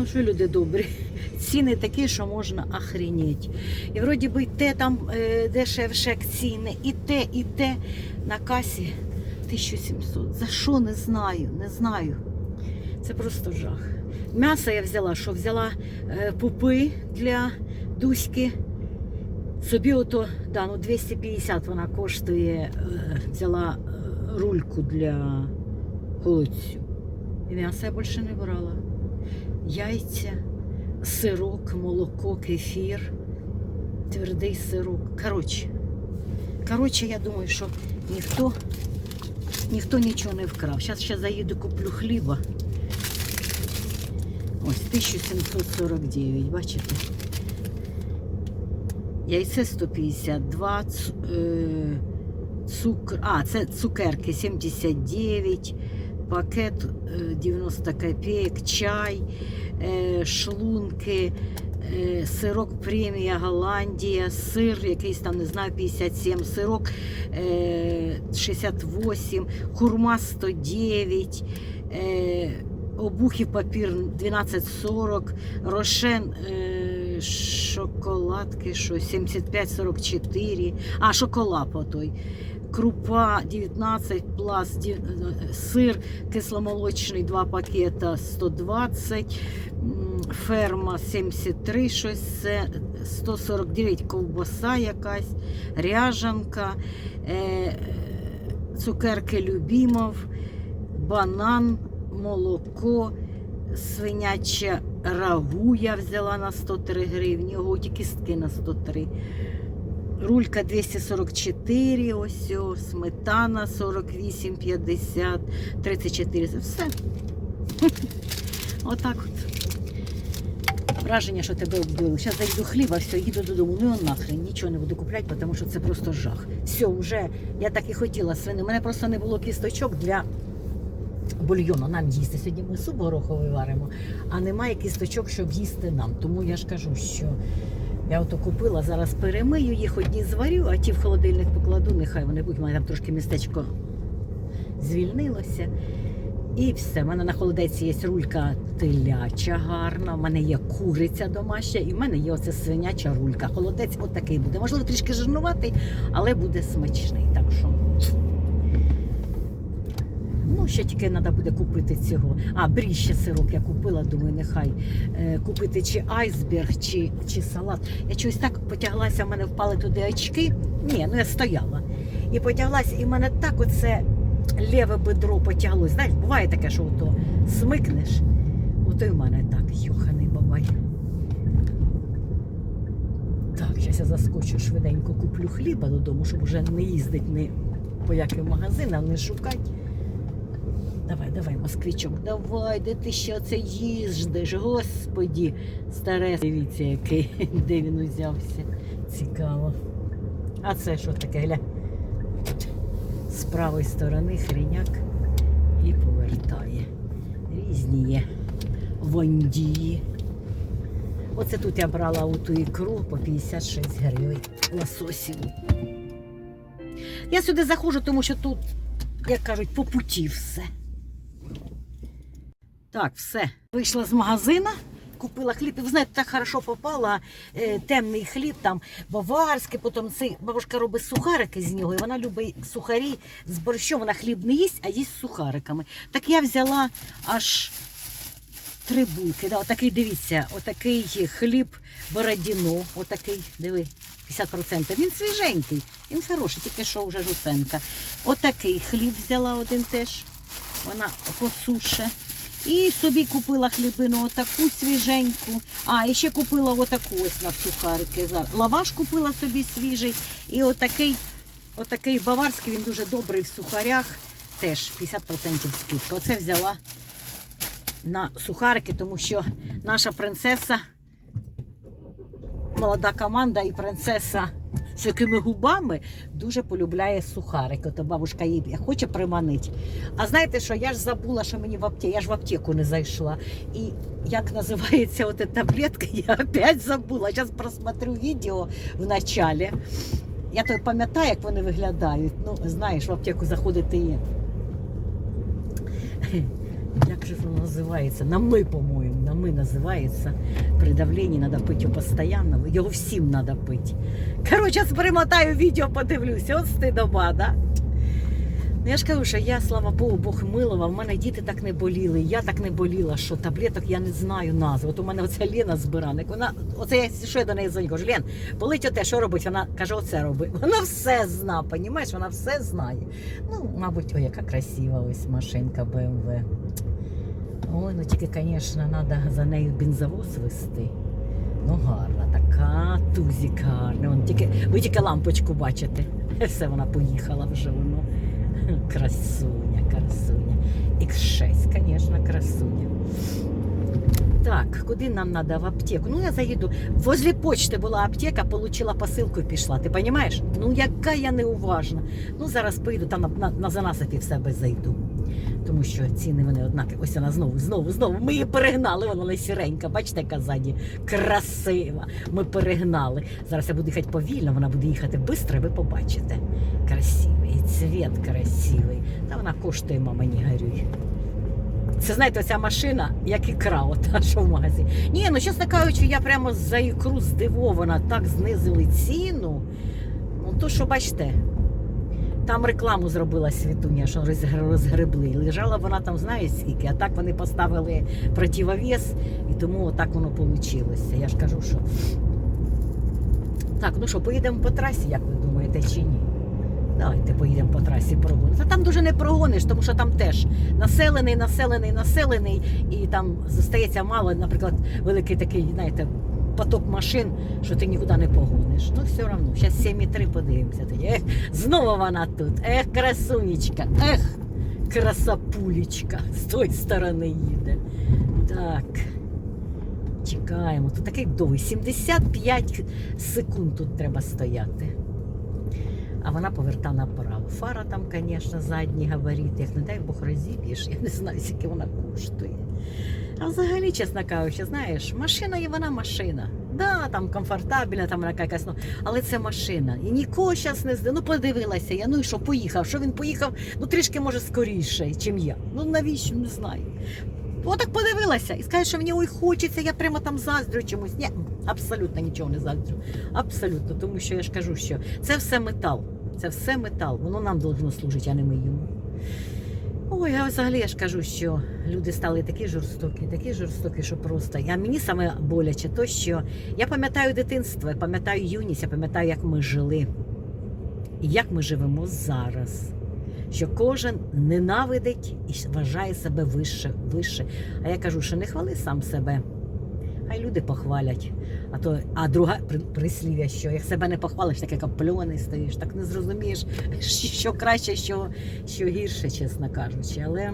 Ну що, люди добрі, ціни такі, що можна охренеть. І вроді би те там е, дешевше ціни, і те, і те на касі 1700. За що не знаю, не знаю. Це просто жах. М'ясо я взяла, що взяла е, пупи для дуськи. Собі ото, да, ну 250 вона коштує, е, взяла рульку для холодцю. І м'яса я більше не брала. Яйця, сирок, молоко, кефір, твердий сирок. Коротше, коротше, я думаю, що ніхто, ніхто нічого не вкрав. Зараз ще заїду, куплю хліба. Ось 1749, бачите? Яйце 152, е, цукр, а, це цукерки 79, пакет е, 90 копійок, чай, е, шлунки, е, сирок премія Голландія, сир, якийсь там, не знаю, 57, сирок е, 68, хурма 109, е, обухів папір 12,40, рошен е, шоколадки, що 75,44, а шоколад по той. Крупа 19, пласт, е, сир кисломолочний 2 пакета 120, ферма 73, щось це 149 ковбаса якась, ряжанка, е, цукерки Любімов, банан, молоко, свиняче рагу я взяла на 103 гривні, ого, ті кістки на 103. Рулька 244, ось, о, сметана 48,50, 34. Все. Отак от. Враження, що тебе вбили. Зараз зайду хліба, все, їду додому. Ну нахрен, нічого не буду купляти, тому що це просто жах. Все, вже я так і хотіла свини. У мене просто не було кісточок для бульйону нам їсти. Сьогодні ми суп гороховий варимо, а немає кісточок, щоб їсти нам. Тому я ж кажу, що я ото купила, зараз перемию їх, одні зварю, а ті в холодильник покладу, нехай вони будуть. У мене там трошки містечко звільнилося. І все. У мене на холодеці є рулька теляча гарна, в мене є куриця домашня, і в мене є оце свиняча рулька. Холодець отакий буде. Можливо, трішки жирнуватий, але буде смачний. Так що. Ну, ще тільки треба буде купити цього. А, брі сирок я купила, думаю, нехай е, купити чи айсберг, чи, чи салат. Я чогось так потяглася, в мене впали туди очки. Ні, ну я стояла. І потяглася, і в мене так оце ліве бедро потяглось. Знаєш, буває таке, що ото смикнеш. Ото й в мене так, йоханий бабай. Так, зараз я заскочу швиденько, куплю хліба додому, щоб вже не їздити ні по яким магазинам, не шукати. Давай, давай, москвичок, давай, де ти ще оце їздиш? Господі, старе, дивіться, який, де він узявся. Цікаво. А це що таке, гля? З правої сторони хріняк і повертає. Різні є вондії. Оце тут я брала ту ікру по 56 гривень лососіву. Я сюди заходжу, тому що тут, як кажуть, по путі все. Так, все. Вийшла з магазина, купила хліб. І ви знаєте, так хорошо попала е, темний хліб, там баварський, потім цей бабушка робить сухарики з нього, і вона любить сухарі з борщом. Вона хліб не їсть, а їсть з сухариками. Так я взяла аж три булки. Да, отакий, дивіться, отакий хліб Бородіно, отакий, диви. 50%. Він свіженький, він хороший, тільки що вже жусенка. Отакий хліб взяла один теж. Вона посуше. І собі купила хлібину отаку свіженьку. А, і ще купила отаку ось на сухарики. Лаваш купила собі свіжий. І отакий, отакий баварський, він дуже добрий в сухарях. Теж 50% скидка. Оце взяла на сухарики, тому що наша принцеса, молода команда і принцеса з якими губами дуже полюбляє сухарики. То бабушка їй хоче приманити. А знаєте що, я ж забула, що мені в аптеку, я ж в аптеку не зайшла. І як називається ота таблетка, я опять забула. Зараз просмотрю відео в началі. Я то пам'ятаю, як вони виглядають. Ну, знаєш, в аптеку заходити і. Як же воно називається? Нами, по-моєму, нами називається. При давленні треба пити постійно. Його всім треба пити. Коротше, перемотаю відео, подивлюся. От стидоба, да? Ну, я ж кажу, що я, слава Богу, Бог милував, в мене діти так не боліли, я так не боліла, що таблеток я не знаю назв. От у мене оця Лена Збираник, вона, оце я що я до неї дзвоню, кажу, Лен, болить оте, що робить? Вона каже, оце роби. Вона все зна, понімаєш, вона все знає. Ну, мабуть, ой, яка красива ось машинка BMW. Ой, ну тільки, звісно, треба за нею бензовоз вести. Ну, гарна така, тузик гарний. Вон, тільки, ви тільки лампочку бачите. Все, вона поїхала вже воно. Красуня, красуня. X6, звісно, красуня. Так, куди нам треба в аптеку? Ну, я заїду. Возле почти була аптека, получила посилку і пішла. Ти розумієш? Ну, яка я неуважна. Ну, зараз поїду, там на, на, на занасипі в себе зайду. Тому що ціни вони однакові. Ось вона знову, знову, знову. Ми її перегнали, вона не. Бачите, яка ззаді красива. Ми перегнали. Зараз я буду їхати повільно, вона буде їхати швидко, ви побачите. Красивий, цвіт красивий. Та вона коштує, мама, не горюй. Це знаєте, ця машина, як ікра, ота, що в магазині. Ні, ну чесно кажучи, я прямо за ікру здивована, так знизили ціну. Ну, то що бачите, там рекламу зробила світуня, що розгр- розгребли. Лежала вона там, знає скільки, а так вони поставили противовес, і тому так воно вийшло. Я ж кажу, що. Так, ну що, поїдемо по трасі, як ви думаєте, чи ні? Давайте поїдемо по трасі прогонимо. Та там дуже не прогониш, тому що там теж населений, населений, населений, і там зостається мало, наприклад, великий такий, знаєте, поток машин, що ти нікуди не погониш. Ну, все одно. Зараз 7,3 подивимося тоді. Ех, знову вона тут. Ех, красунечка, ех, красапулечка з тої сторони їде. Так. Чекаємо. Тут такий довгий. 75 секунд тут треба стояти. А вона поверта направо. Фара там, звісно, задній габарит. Як не дай Бог розіб'єш, я не знаю, скільки вона коштує. А взагалі, чесно кажучи, знаєш, машина є вона машина. Да, там комфортабельна, там вона якась, ну, але це машина. І нікого зараз не зде. Ну, подивилася я, ну і що, поїхав. Що він поїхав, ну трішки може скоріше, ніж я. Ну навіщо, не знаю. Отак подивилася і скаже, що мені ой хочеться, я прямо там заздрю чомусь. Ні, абсолютно нічого не заздрю. Абсолютно, тому що я ж кажу, що це все метал. Це все метал. Воно нам должно служити, а не ми йому. Ой, а взагалі я ж кажу, що люди стали такі жорстокі, такі жорстокі, що просто. А мені саме боляче то, що я пам'ятаю дитинство, я пам'ятаю юність, я пам'ятаю, як ми жили. І як ми живемо зараз. Що кожен ненавидить і вважає себе вище, вище. А я кажу, що не хвали сам себе. Хай люди похвалять. А то, а друга прислів'я, що як себе не похвалиш, так як опльоний стоїш, так не зрозумієш, що краще, що, що гірше, чесно кажучи. Але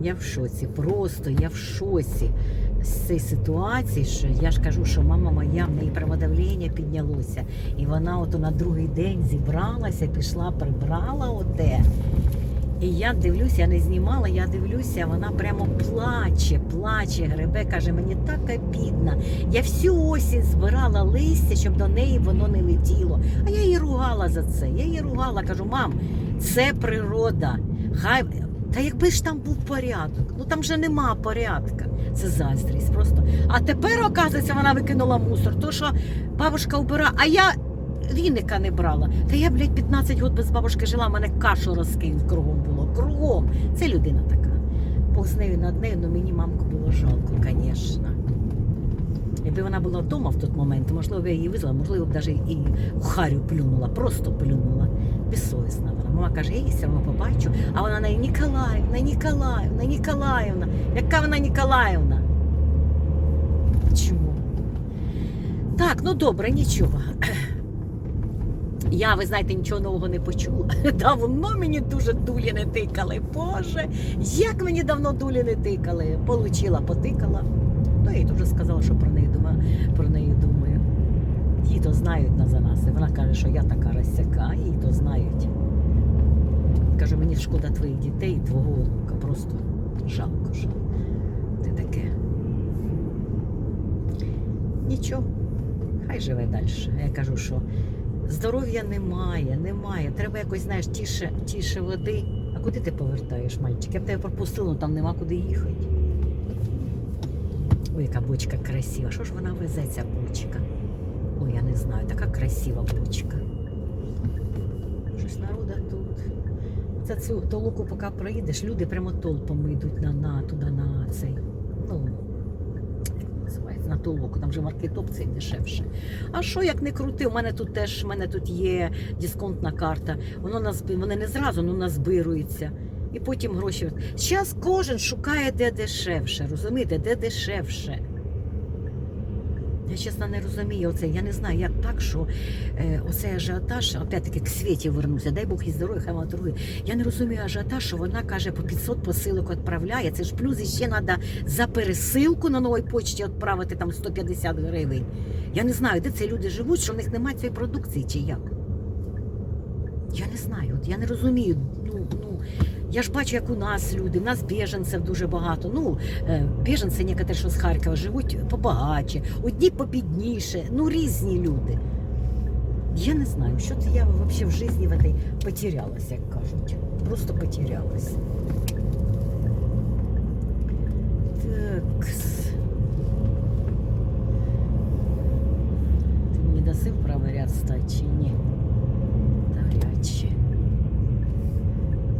я в шоці, просто я в шоці з цієї ситуації, що я ж кажу, що мама моя, в неї праводавлення піднялося. І вона ото на другий день зібралася, пішла, прибрала оте. І я дивлюся, я не знімала, я дивлюся, вона прямо плаче, плаче, гребе, каже, мені так обідно. Я всю осінь збирала листя, щоб до неї воно не летіло. А я її ругала за це. Я її ругала, кажу, мам, це природа. Хай. Та якби ж там був порядок, ну там же нема порядка. Це заздрість просто. А тепер, оказується, вона викинула мусор. То що бабушка убира, а я віника не брала. Та я, блядь, 15 років без бабушки жила, в мене кашу розкинь кругом було. Кругом. Це людина така. Бог з нею над нею, але мені мамку було жалко, звісно. Якби вона була вдома в той момент, можливо, б я її визвала, можливо, б навіть і харю плюнула, просто плюнула. Безсовісна вона. Мама каже, я її все одно побачу, а вона неї Ніколаївна, Ніколаївна, Ніколаївна. Яка вона Ніколаївна? Чому? Так, ну добре, нічого. Я, ви знаєте, нічого нового не почула. Давно мені дуже дулі не тикали. Боже, як мені давно дулі не тикали. Получила, потикала. Ну, я їй теж сказала, що про неї думаю, про неї думаю. Її то знають на занаси. Вона каже, що я така розсяка, її то знають. Каже, мені шкода твоїх дітей, і твого онука. Просто жалко, що ти таке. Нічого, хай живе далі. Я кажу, що здоров'я немає, немає. Треба якось, знаєш, тіше, тіше води, куди ти повертаєш, мальчик? Я б тебе пропустила, там нема куди їхати. Ой, яка бочка красива. Що ж вона везе, ця бочка? Ой, я не знаю, така красива бочка. Щось народа тут. Це цю толоку, поки проїдеш, люди прямо толпами йдуть на, на туди на цей. Ну, на толоку, там вже маркетоп цей дешевше. А що як не крути? У мене тут теж у мене тут є дисконтна карта. Воно нас вони не зразу, ну назбирується. І потім гроші. Зараз кожен шукає де дешевше, розумієте, де дешевше. Я чесно не розумію оце. Я не знаю, як так, що е, оцей ажіотаж, опять-таки к світі вернуся, дай Бог і здоров'я, хай вона торгує. Я не розумію ажіотаж, що вона каже, по 500 посилок відправляє. Це ж плюс іще треба за пересилку на новій почті відправити там 150 гривень. Я не знаю, де ці люди живуть, що в них немає цієї продукції чи як. Я не знаю, от я не розумію. Ну, ну, я ж бачу, як у нас люди, у нас біженців дуже багато. Ну, е, біженці, некоторі, що з Харкова, живуть побагаче, одні побідніше, ну різні люди. Я не знаю, що це я взагалі в житті в этой потерялась, як кажуть. Просто потерялась. Так. Ти мені даси в правий ряд стати чи ні? Навряд чи.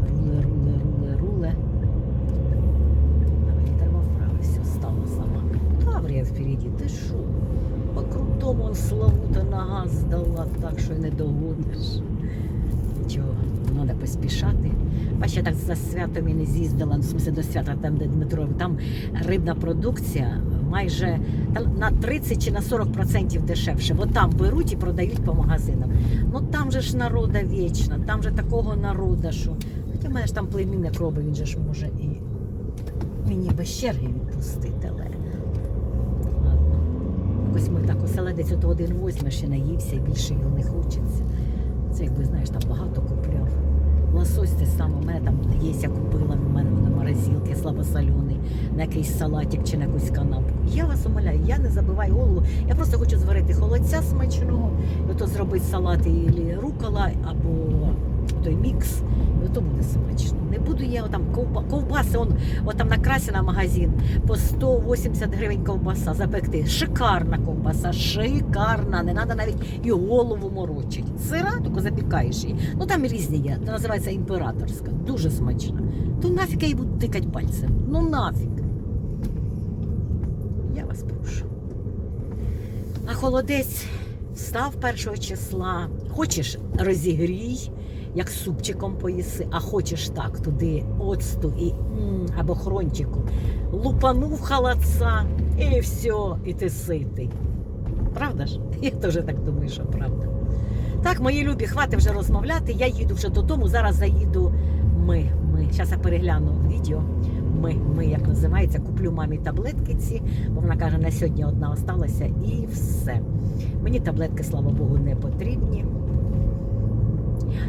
Руле, руле, руле, руле. А мені треба вправо все стало сама. Таврія впереді, ти що? По крутому он Славута на газ дала так, що й не догониш. Нічого, треба поспішати. Я так за святом і не з'їздила, ну, в смысле до свята, там, де Дмитро, там рибна продукція майже на 30 чи на 40% дешевше. Бо там беруть і продають по магазинам. Ну там же ж народа вічна, там же такого народа, що. Хоча в мене ж там племінник робить, він же ж може і мені без черги відпустити, але. Ладно. Якось ми так оселедець от один возьмеш і наївся, і більше його не хочеться. Це якби знаєш, там багато купляв. Лосось те саме, у мене там є, я купила, в мене на морозилки слабосолений, на якийсь салатик чи на якусь канапку. Я вас умоляю, я не забиваю голову. Я просто хочу зварити холодця смачного, ото зробити салат і рукола або той мікс, і ото буде смачно. Не буду я там ковбаси, он, от там на магазин по 180 гривень ковбаса запекти. Шикарна ковбаса, шикарна. Не треба навіть і голову морочить. Сира, тільки запікаєш її. Ну там різні є. Це називається імператорська. Дуже смачна. То нафіг я її буду тикати пальцем. Ну нафіг. Я вас прошу. А холодець встав першого числа. Хочеш розігрій, як супчиком поїси, а хочеш так, туди оцту і або хрончику. Лупанув халаца і все, і ти ситий. Правда ж? Я теж так думаю, що правда. Так, мої любі, хватить вже розмовляти. Я їду вже додому. Зараз заїду. Ми, ми. Зараз я перегляну відео. Ми, ми, як називається, куплю мамі таблетки ці, бо вона каже, на сьогодні одна осталася і все. Мені таблетки, слава Богу, не потрібні.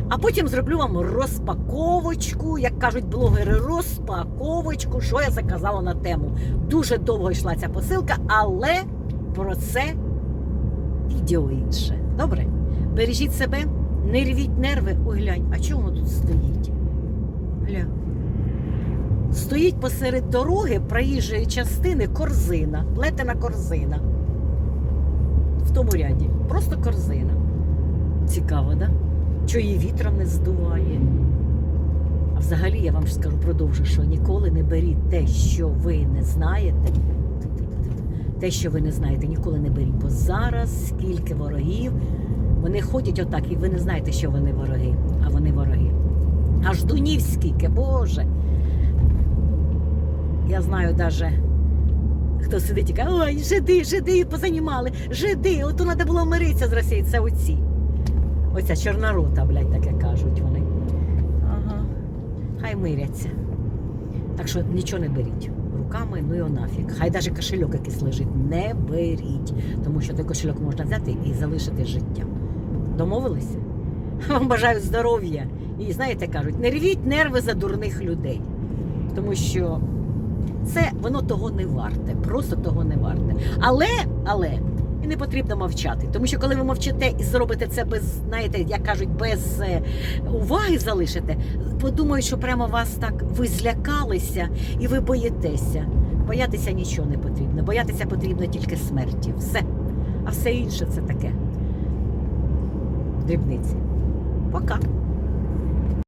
А потім зроблю вам розпаковочку, як кажуть блогери, розпаковочку, що я заказала на тему. Дуже довго йшла ця посилка, але про це відео інше. Добре? Бережіть себе, не рвіть нерви. Ой, глянь, а воно тут стоїть? Гля. Стоїть посеред дороги проїжджої частини корзина, плетена корзина. В тому ряді. Просто корзина. Цікаво, так? Да? Що її вітром не здуває. А взагалі я вам ж скажу, продовжу, що ніколи не беріть те, що ви не знаєте. Те, що ви не знаєте, ніколи не беріть. Бо зараз скільки ворогів, вони ходять отак, і ви не знаєте, що вони вороги, а вони вороги. Аж дунів скільки, Боже. Я знаю навіть, хто сидить і каже, ой, жиди, жиди, позанімали, жиди, ото треба було миритися з Росією, це оці. Оця чорнорота, блядь, таке кажуть вони. Ага. Хай миряться. Так що нічого не беріть. Руками, ну його нафіг. Хай навіть кошельок якийсь лежить. Не беріть. Тому що той кошельок можна взяти і залишити життя. Домовилися? Вам бажаю здоров'я. І знаєте, кажуть, не рвіть нерви за дурних людей. Тому що це воно того не варте, просто того не варте. Але, але І не потрібно мовчати. Тому що коли ви мовчите і зробите це без, знаєте, як кажуть, без е, уваги залишите, подумають, що прямо вас так ви злякалися і ви боїтеся. Боятися нічого не потрібно. Боятися потрібно тільки смерті. Все. А все інше це таке. Дрібниці. Пока.